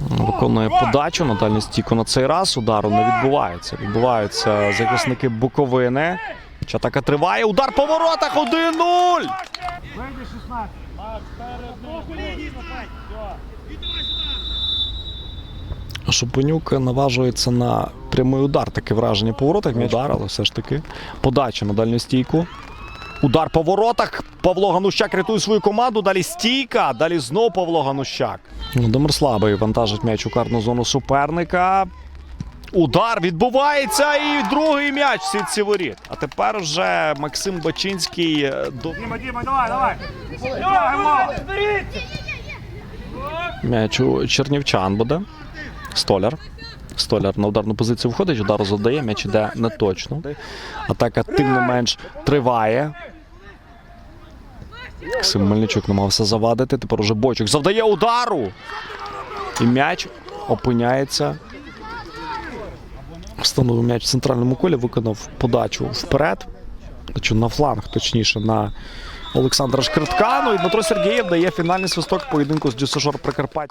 Виконує подачу на дальню стійку на цей раз. Удару не відбувається. Відбуваються захисники Буковини. Чи Атака триває. Удар по воротах 1-0. Шупенюк наважується на прямий удар. Таке враження по воротах. М'яч удар, але все ж таки. Подача на дальню стійку. Удар по воротах. Павло Ганущак рятує свою команду. Далі стійка. Далі знов Павло Ганущак. Володимир Слабий вантажить м'яч у карну зону суперника. Удар відбувається і другий м'яч в сітці воріт. А тепер вже Максим Бачинський е, до Дима, Дима, давай, давай. М'яч у чернівчан буде. Столяр. Столяр на ударну позицію входить, удар задає, м'яч іде не точно. Атака тим не менш триває. Максим Мельничук намагався завадити. Тепер уже бочок завдає удару. І м'яч опиняється. Встановив м'яч в центральному колі, виконав подачу вперед. На фланг, точніше, на Олександра Шкритка. Ну і Дмитро Сергієв дає фінальний свисток поєдинку з Дюсажор Прикарпаття.